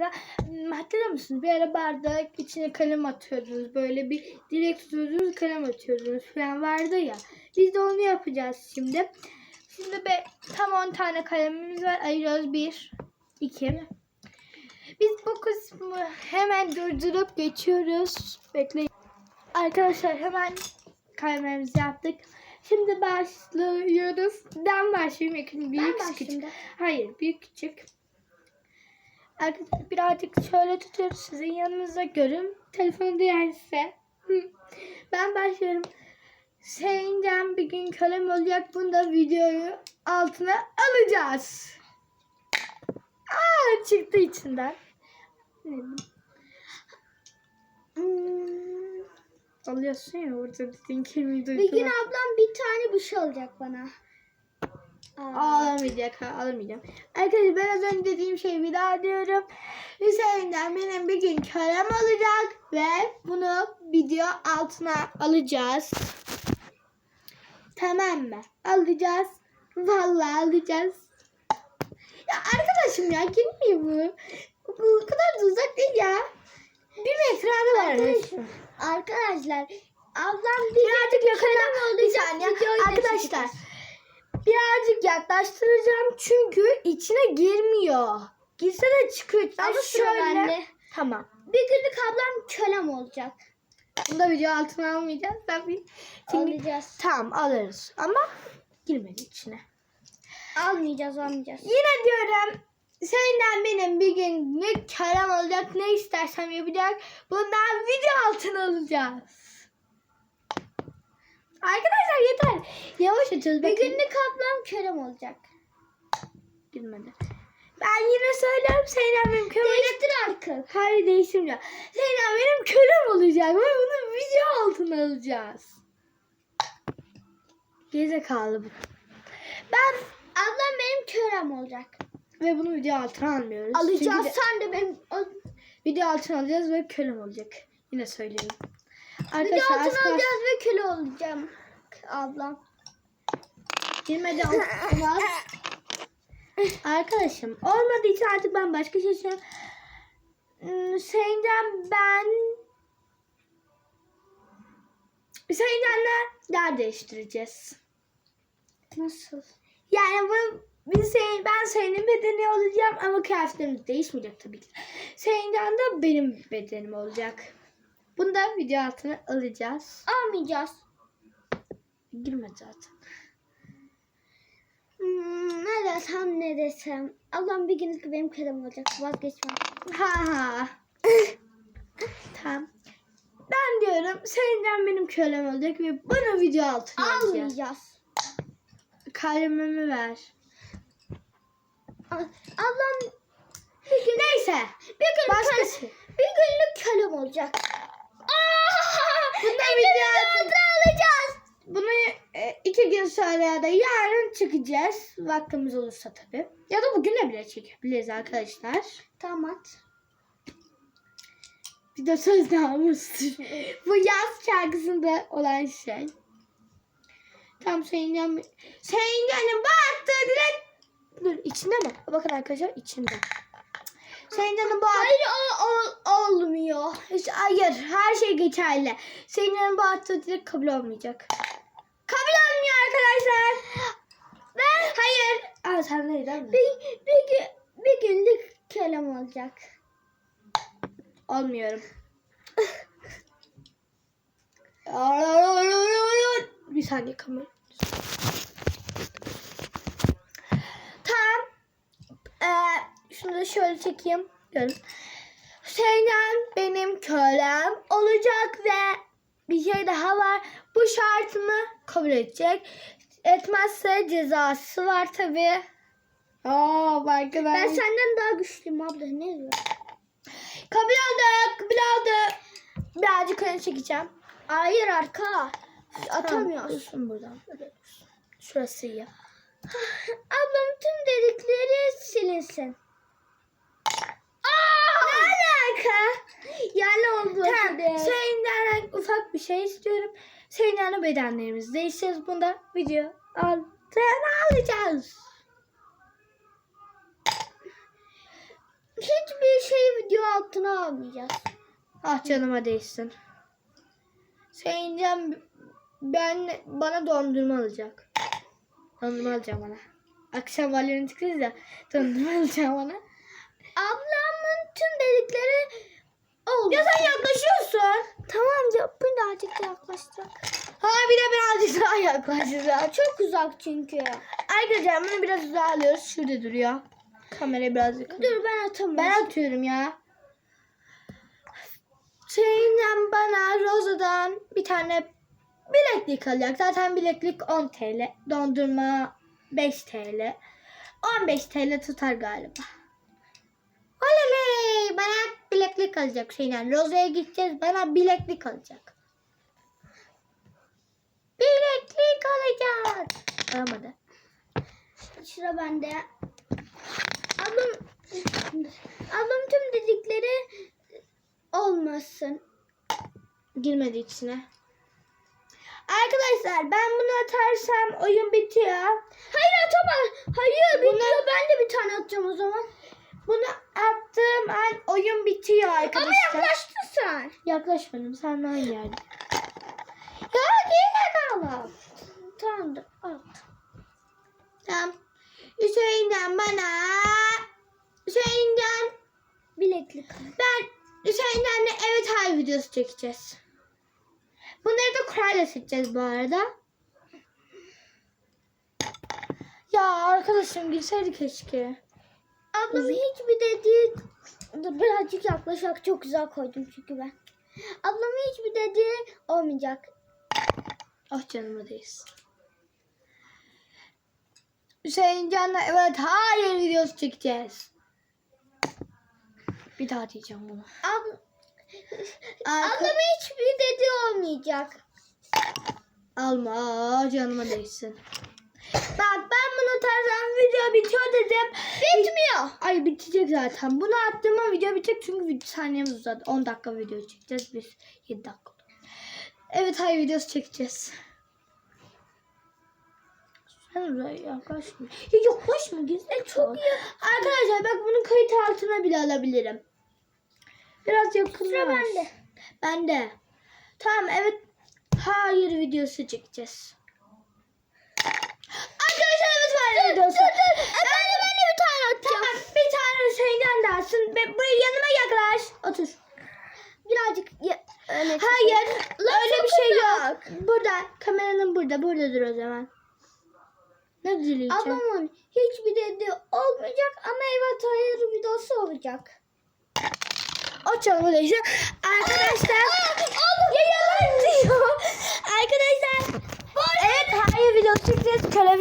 bardakla. Hmm, Hatırlıyor musunuz? Bir ara bardak içine kalem atıyordunuz. Böyle bir direkt tutuyordunuz kalem atıyordunuz falan vardı ya. Biz de onu yapacağız şimdi. Şimdi be, tam 10 tane kalemimiz var. Ayırıyoruz. 1, 2. Biz bu kısmı hemen durdurup geçiyoruz. Bekleyin. Arkadaşlar hemen kalemlerimizi yaptık. Şimdi başlıyoruz. Ben başlayayım. Yakın büyük küçük. Hayır büyük küçük. Arkadaşlar birazcık şöyle tutuyoruz sizin yanınıza görün. Telefonu değerse. Ben başlıyorum. Seyinden bir gün kalem olacak. Bunu da videoyu altına alacağız. Aa çıktı içinden. Hmm. Alıyorsun ya orada dediğin kelimeyi duydum. Bir gün ablam bir tane bir şey olacak bana. Ağlamayacak ağlamayacağım. Arkadaşlar ben az önce dediğim şeyi bir daha diyorum. Hüseyin'den benim bir gün kalem olacak ve bunu video altına alacağız. Tamam mı? Alacağız. Vallahi alacağız. Ya arkadaşım ya girmiyor bu. Bu kadar da uzak değil ya. Bir metre var. Arkadaşlar, arkadaşlar ablam bir Birazcık yakına bir saniye. Arkadaşlar. Birazcık yaklaştıracağım çünkü içine girmiyor. Girse de çıkıyor. Ben Ama sıra bende. Tamam. Bir günlük ablam kölem olacak. Bunu da video altına almayacağız tabii. Şimdi Alacağız. tamam alırız ama girmedi içine. Almayacağız almayacağız. Yine diyorum senden benim bir gün ne kerem olacak ne istersem yapacak. Bundan video altına alacağız. Arkadaşlar yeter. Yavaş açıyoruz. Bir günlük ablam kölem olacak. girmedi. Ben yine söylüyorum Seyna benim kölem olacak. Değiştir artık. Hayır değiştirmiyor. Seyna benim kölem olacak ve bunu video altına alacağız. Gerizekalı bu. Ben Ablam benim kölem olacak. ve bunu video altına almıyoruz. Alacağız. Çünkü de- Sen de benim video altına alacağız ve kölem olacak. Yine söyleyeyim. Arkadaşlar az kalsın. ve köle olacağım. Ablam. Girmedi olmaz. Arkadaşım olmadığı için artık ben başka şey söyleyeyim. Hmm, Senden ben Seninle yer değiştireceğiz. Nasıl? Yani bu biz senin, ben senin bedeni olacağım ama kıyafetlerimiz değişmeyecek tabii ki. Senden de benim bedenim olacak. Bunu da video altına alacağız. Almayacağız. Girmedi zaten. Hmm, ne desem ne desem. Ablam bir günlük benim kölem olacak. Vazgeçmem. Ha ha. tamam. Ben diyorum senden benim kölem olacak ve bunu video altına alacağız. Almayacağız. Kalemimi ver. A- Ablam bir gün Neyse. bir gün Başka şey. bir günlük kölem olacak. Aa! Bundan Elimizi video altına alacağız. Bunu e, iki gün sonra ya da yarın çıkacağız. Vaktimiz olursa tabii. Ya da bugün de bile çekebiliriz arkadaşlar. Tamam. Bir de söz namustur. Bu yaz şarkısında olan şey. Tam. Senin yanın battı direkt... Dur içinde mi? Bakın arkadaşlar içinde. Senin yanın battı... Hayır o, o, olmuyor. Hiç- Hayır her şey geçerli. Senin yanın battı direkt kabul olmayacak. Arkadaşlar. Ben Hayır. Aa sen neyden bir, bir, gün, bir günlük kölem olacak. Olmuyorum. Bir saniye kamera. Tamam. Ee, şunu da şöyle çekeyim. Görün. Seynen benim kölem olacak ve bir şey daha var. Bu şartımı kabul edecek. Etmezse cezası var tabi. Aa belki ben... Ben senden daha güçlüyüm abla. Ne diyor? Kabul oldu. Kabul oldu. Birazcık öne çekeceğim. Hayır arka. Dursun buradan. Şurası iyi. Ablam tüm dedikleri silinsin. Aa! Ne alaka? Yani oldu. Tamam. dedi. Senden ufak bir şey istiyorum. Senin bedenlerimizi değiştireceğiz. Bunda video altına alacağız. Hiçbir şey altına almayacağız. Ah canıma değsin. Seyincem ben bana dondurma alacak. Dondurma alacağım bana. Akşam kız da dondurma alacağım bana. Ablamın tüm dedikleri oldu. Ya sen yaklaşıyorsun. Tamam ya birazcık yaklaşacak. Ha bir de birazcık daha yaklaşacağım. Çok uzak çünkü. Arkadaşlar bunu biraz uzağa alıyoruz. Şurada duruyor. Kamerayı biraz yakın. Dur ben atamıyorum. Ben atıyorum ya. Şeyden bana Rosa'dan bir tane bileklik alacak. Zaten bileklik 10 TL. Dondurma 5 TL. 15 TL tutar galiba. Oley! Bana bileklik alacak Şeyden. Rosa'ya gideceğiz. Bana bileklik alacak. Bileklik alacak. Alamadı. Sıra bende. Ablam, ablam tüm dedikleri olmasın. Girmedi içine. Arkadaşlar ben bunu atarsam oyun bitiyor. Hayır atama. Hayır bitiyor. Ben de bir tane atacağım o zaman. Bunu attığım an oyun bitiyor arkadaşlar. Ama yaklaştın sen. Yaklaşmadım. Sen aynı yerde. Ya geri bakalım. Tamamdır. At. Tamam. Hüseyin'den bana Hüseyin'den Bileklik. ben Hüseyin'den de evet hayır videosu çekeceğiz. Bunları da kurayla seçeceğiz bu arada. Ya arkadaşım girseydi keşke. Ablam hiçbir dediği Dur, birazcık yaklaşak çok güzel koydum çünkü ben. Ablamın hiçbir dediği olmayacak. Ah canıma değsin. Hüseyin Can'la evet hayır videosu çekeceğiz. Bir daha diyeceğim bunu. Ab Arka- ablamın hiçbir dediği olmayacak. Alma canıma değsin. Bak ben bunu tarzan video bitiyor dedim. Bitmiyor. Ay bitecek zaten. Bunu attığıma video bitecek çünkü saniyemiz uzadı. 10 dakika video çekeceğiz biz. 7 dakika. Evet hayır videosu çekeceğiz. Sen oraya yaklaşma. Ya yaklaşma gizli çok iyi. Arkadaşlar bak bunun kayıt altına bile alabilirim. Biraz yakın Sıra bende. Ben de. Tamam evet. Hayır videosu çekeceğiz. da buradadır o zaman. Ne dileyeceğim? Ablamın hiçbir dedi olmayacak ama ev atayır videosu olacak. Açalım bu da. Arkadaşlar. ya yalan diyor. Arkadaşlar. Evet hayır videosu çekeceğiz. Köle